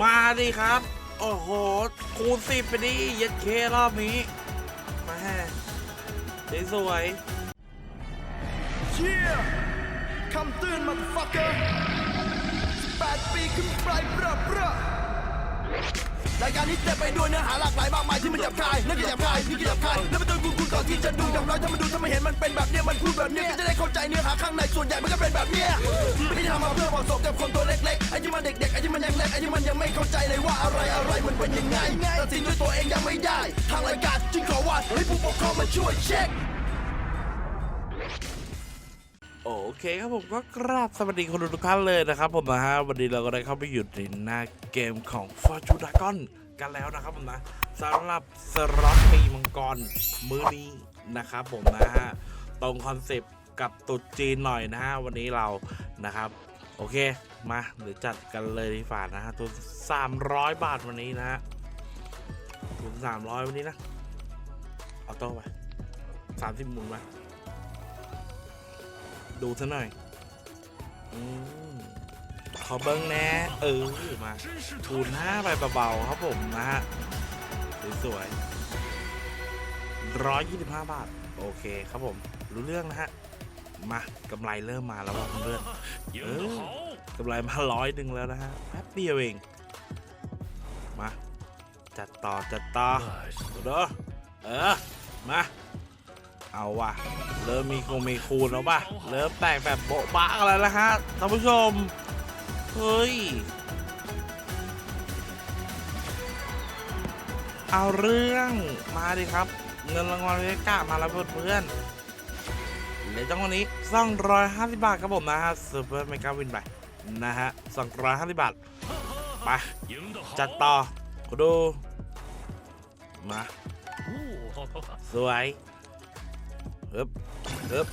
มาดิครับ โอ้โห คูณสิบไปดิเย็ดเครอบนี้มาแฮสวยเชี่ยคำเตือนมาฟักเกอร์แปดปีขึ้นไปเบ้อเบ้อ รายการนี้เต็มไปด้วยเนื้อหาหลากหลายมากมายที่มันหยาบคายนั่นก็หยาบคายนี่ก็หยาบคายแล้วมันต้องกูกูก่อนที่จะดูอย่างน้อยถ้ามันดูถ้ามันเห็นมันเป็นแบบเนี้ยมันพูดแบบเนี้ยก็จะได้เข้าใจเนื้อหาข้างในส่วนใหญ่มันก็เป็นแบบเนี้ยไม่ได้ทำมาเพื่อเหมาะสมกับคนตัวเล็กๆไอ้ที่มันเด็กๆไอ้ที่มันยังเล็กไอ้ที่มันยังไม่เข้าใจเลยว่าอะไรอะไรมันเป็นยังไงตัดสินด้วยตัวเองยังไม่ได้ ทางรายการจึงขอว่าให้ผู้ปกครองมาช่วยเช็ค โอเคครับผมก็กราบสวัสดีคนดูทุกท่านเลยนะครับผมนะฮะวันนี้เราก็ได้เข้าไปอยู่ในหน้าเกมของ Fortune Dragon กันแล้วนะครับผมนะสำหรับสล็อตปีมังกรมื้อนี้นะครับผมนะฮะตรงคอนเซปต์กับตุดจีนหน่อยนะฮะวันนี้เรานะครับโอเคมาเดี๋ยวจัดกันเลยดีฝ่านะฮะตัว300 บาทวันนี้นะฮะตัว300 วันนี้นะเอาโต้ไป30หมุนไป ดูซะหน่อยอืมขอเบิ้งแน่เออมาทูนห้าไปเบาๆครับผมนะฮะสวยๆร้อยยี่สิบห้าบาท โอเคครับผม รู้เรื่องนะฮะ มากำไรเริ่มมาแล้วว่าเพื่อนเออกำไรมาร้อยหนึ่งแล้วนะฮะแป๊บเดียวเอง มา จัดต่อจัดต่อเด้อเออมา เอาว่ะ เริ่มมีคงมีคูณแล้วป่ะ เริ่มแตกแบบโบ๊ะบะกันแล้วนะฮะท่านผู้ชม เฮ้ย เอาเรื่องมาดิครับ เงินรางวัลเวก้ามาแล้วเพื่อนๆเหลือจังวันนี้ 250 บาทครับผมนะฮะซูเปอร์เมกาวินไปนะฮะ 250 บาท ไป จัดต่อกูดู มา สวย เฮ้บเฮ้บ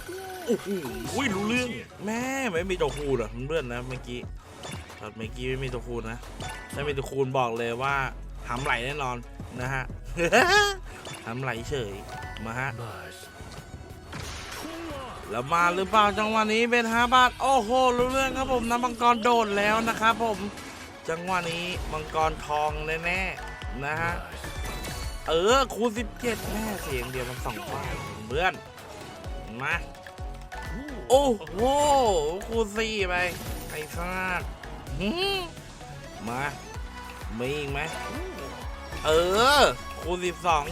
โอ้โหอุ้ยรู้เรื่องแม่ไม่มีตัวคูณเหรอเพื่อนๆนะเมื่อกี้ตอนเมื่อกี้ไม่มีตัวคูณนะถ้ามีตัวคูณบอกเลยว่าทำไหลแน่นอนนะฮะทำไหลเฉยมาฮะแล้วมาหรือเปล่าจังหวะนี้เป็นห้าบาทโอ้โหรู้เรื่องครับผมนะมังกรโดดแล้วนะครับผมจังหวะนี้มังกรทองแน่ๆนะฮะเออคูณสิบเจ็ดแม่เสียงเดียวมันสองบาทเพื่อน มา โอ้โหคูณสี่ไปไอ้ซากมมา มีอีกไหมเออ คูณสิบสอง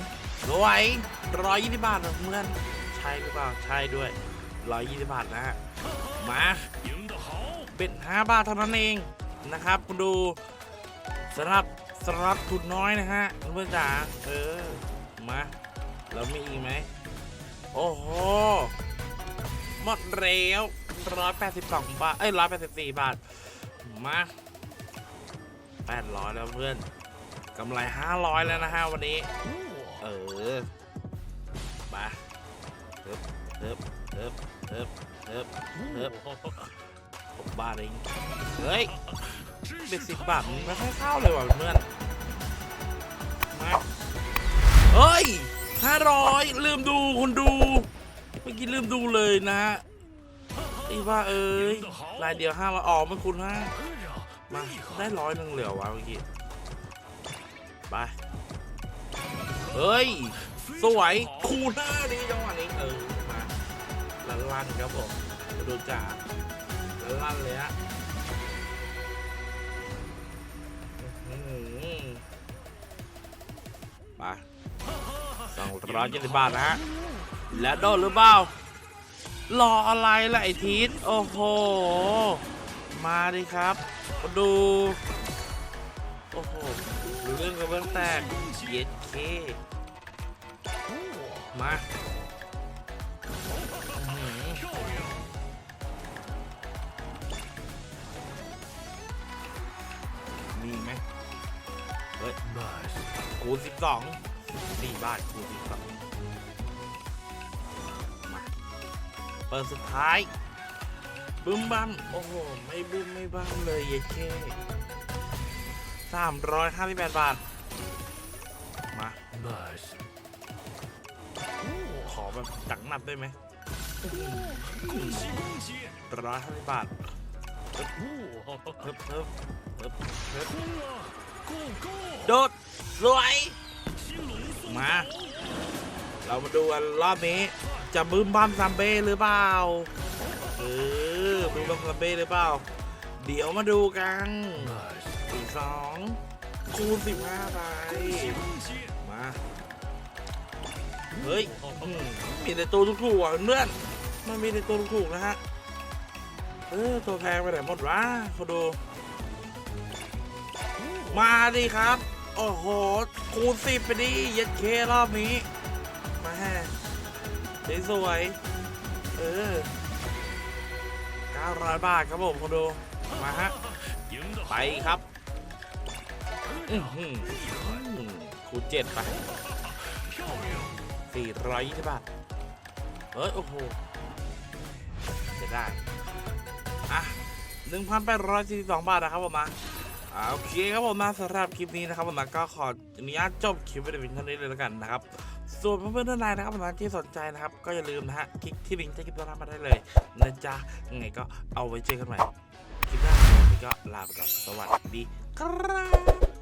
รวยร้อยยี่สิบบาทนะเพื่อน ใช่หรือเปล่า ใช่ด้วยร้อยยี่สิบบาทนะฮะ มาเป็นห้าบาทเท่านั้นเองนะครับ คุณดูสำหรับสำหรับทุนน้อยนะฮะเพื่อนจ๋าเออ มา แล้วมีอีกไหม โอ้โห หมดแล้วร้อยแปดสิบสองบาท เอ้ยร้อยแปดสิบสี่บาท มาแปดร้อยแล้วเพื่อนกำไรห้าร้อยแล้วนะฮะวันนี้ เออมาเทิบเทิบเทิบเทิบเทิบเทิบผมบาเองเฮ้ยเป็นสิบบาทไม่ค่อยเข้าเลยว่ะเพื่อนมาเฮ้ย ห้าร้อยลืมดูคุณดู เมื่อกี้ลืมดูเลยนะไอ้ว่าเอ้ยรายเดียวห้าร้อยออกไมาคุณฮะมาได้ร้อยหนึ่งเหลือวะเมื่อกี้ไปเฮ้ย สวยคูณห้าดีจังหวะนี้เออมาลันลันครับผมดูจ่าลันลันเลยฮะ ร้อยเจ็ดสิบบาทนะฮะ และโดนหรือเปล่า รออะไรล่ะไอทีสโอ้โห มาดิครับมาดู โอ้โหดูเรื่องกระเบื้องแตกเย็ดเค มาอื้อหือมีไหมเฮ้ยคูณสิบสอง สี่บาทคูณสิบสองเปิดสุดท้ายบึ้มบั้มโอ้โห ไม่บึ้มไม่บั้มเลยเยเคสามร้อยห้าสิบแปดบาท มาขอแบบจักหนัดได้ไหมร้อยห้าสิบบาทเพิ่มเพิ่มเพิ่มเพิ่มโดดสวย มา เรามาดูกันรอบนี้ จะบึ้มบัมซัมเบ้หรือเปล่าเออบึ้มบัมซัมเบ้หรือเปล่า เดี๋ยวมาดูกันสี่สองคูณสิบห้าไปมาเฮ้ยอืมมีแต่ตัวถูกๆอะเพื่อนมันมีแต่ตัวถูกๆนะฮะเออตัวแพงไปไหนหมดวะเขาดู มาดิครับ โอ้โห คูณสิบไปดิเย็ดเครอบนี้ มาแฮสวยเออ900 บาทครับผมคนดู มาฮะ ไปครับคูณเจ็ดไปสี่ร้อยยี่สิบบาทเฮ้ย โอ้โห จะได้ อะหนึ่งพันแปดร้อยสี่สิบสองบาทนะครับผมมา โอเคครับผมนะสำหรับคลิปนี้นะครับผมก็ขออนุญาตจบคลิปไว้ในเพียงเท่านี้เลยแล้วกันนะครับ ส่วนเพื่อนๆท่านใดนะครับผมที่สนใจนะครับ ก็อย่าลืมนะฮะคลิกที่ลิงก์ใต้คลิปด้านล่างมาได้เลยนะจ๊ะยังไงก็เอาไว้เจอกันใหม่คลิปหน้าวันนี้ก็ลาไปก่อนสวัสดีครับ